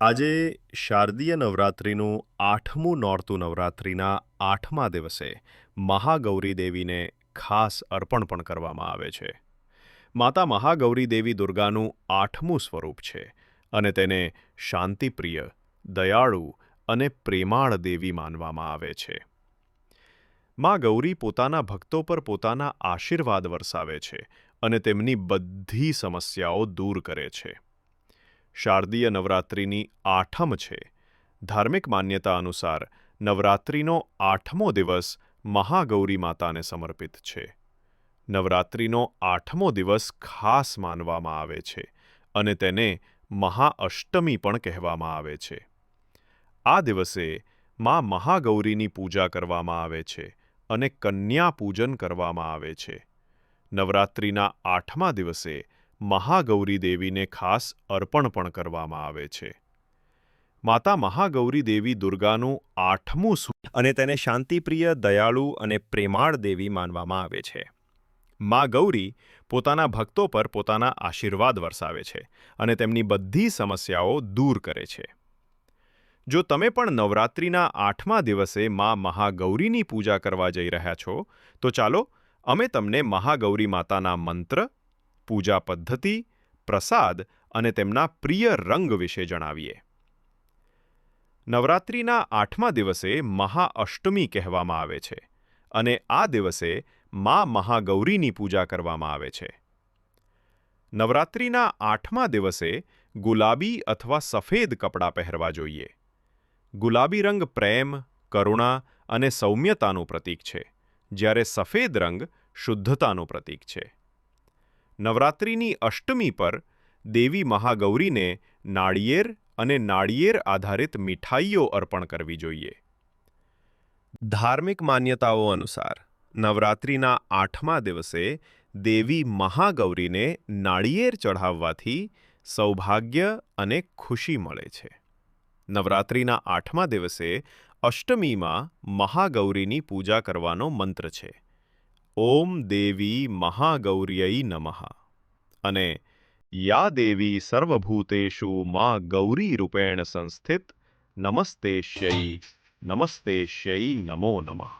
આજે શારદીય નવરાત્રિનું આઠમું નોરતું નવરાત્રિના આઠમા દિવસે મહાગૌરી દેવીને ખાસ અર્પણ પણ કરવામાં આવે છે. માતા મહાગૌરી દેવી દુર્ગાનું આઠમું સ્વરૂપ છે અને તેને શાંતિપ્રિય, દયાળુ અને પ્રેમાળ દેવી માનવામાં આવે છે. મા ગૌરી પોતાના ભક્તો પર પોતાના આશીર્વાદ વરસાવે છે અને તેમની બધી સમસ્યાઓ દૂર કરે છે. શારદીય નવરાત્રિની આઠમ છે. ધાર્મિક માન્યતા અનુસાર નવરાત્રિનો આઠમો દિવસ મહાગૌરી માતાને સમર્પિત છે. નવરાત્રિનો આઠમો દિવસ ખાસ માનવામાં આવે છે અને તેને મહાઅષ્ટમી પણ કહેવામાં આવે છે. આ દિવસે માં મહાગૌરીની પૂજા કરવામાં આવે છે અને કન્યા પૂજન કરવામાં આવે છે. નવરાત્રિના આઠમા દિવસે મહાગૌરી દેવીને ખાસ અર્પણ પણ કરવામાં આવે છે. માતા મહાગૌરી દેવી દુર્ગાનું આઠમું સ્વ- અને તેને શાંતિપ્રિય, દયાળુ અને પ્રેમાળ દેવી માનવામાં આવે છે. મા ગૌરી પોતાના ભક્તો પર પોતાના આશીર્વાદ વરસાવે છે અને તેમની બધી સમસ્યાઓ દૂર કરે છે. જો તમે પણ નવરાત્રિના આઠમા દિવસે મા મહાગૌરીની પૂજા કરવા જઈ રહ્યા છો, તો ચાલો અમે તમને મહાગૌરી માતાના મંત્ર પૂજા પદ્ધતિ, પ્રસાદ અને તેમના પ્રિય રંગ વિશે જણાવીએ. નવરાત્રિના આઠમા દિવસે મહાઅષ્ટમી કહેવામાં આવે છે અને આ દિવસે મા મહાગૌરીની પૂજા કરવામાં આવે છે. નવરાત્રિના આઠમા દિવસે ગુલાબી અથવા સફેદ કપડાં પહેરવા જોઈએ. ગુલાબી રંગ પ્રેમ, કરુણા અને સૌમ્યતાનું પ્રતીક છે, જ્યારે સફેદ રંગ શુદ્ધતાનું પ્રતીક છે. નવરાત્રિની અષ્ટમી પર દેવી મહાગૌરીને નાળિયેર અને નાળિયેર આધારિત મીઠાઈઓ અર્પણ કરવી જોઈએ. ધાર્મિક માન્યતાઓ અનુસાર, નવરાત્રિના આઠમા દિવસે દેવી મહાગૌરીને નાળિયેર ચઢાવવાથી સૌભાગ્ય અને ખુશી મળે છે. નવરાત્રિના આઠમા દિવસે અષ્ટમીમાં મહાગૌરીની પૂજા કરવાનો મંત્ર છે. ઓમ દેવી મહાગૌર્યઈ નમઃ. અને યા દેવી સર્વભૂતેષુ મા ગૌરી રૂપેણ સંસ્થિત નમસ્તેશ્યૈ નમસ્તેશ્યૈ નમો નમઃ.